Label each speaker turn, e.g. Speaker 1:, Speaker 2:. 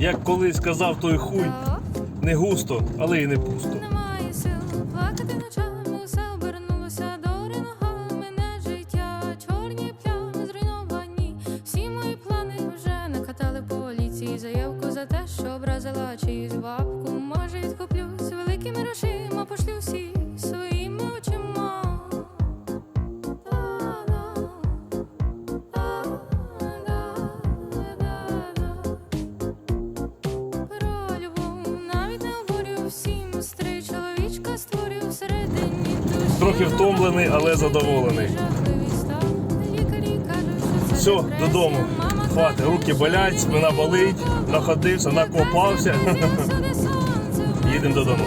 Speaker 1: Як колись казав той хуй, не густо, але й не пусто.
Speaker 2: Немає сил плакати ночами, усе обернулося до ринога. Мене життя, чорні плями зруйновані. Всі мої плани вже накатали поліції. Заявку за те, що образила чиюсь бабку. Може, відкуплюсь великими грошима, пошлю всі
Speaker 1: Трохи втомлений, але задоволений. Все, додому.
Speaker 2: Хвати,
Speaker 1: руки болять, спина болить, находився, накопався. Їдемо додому.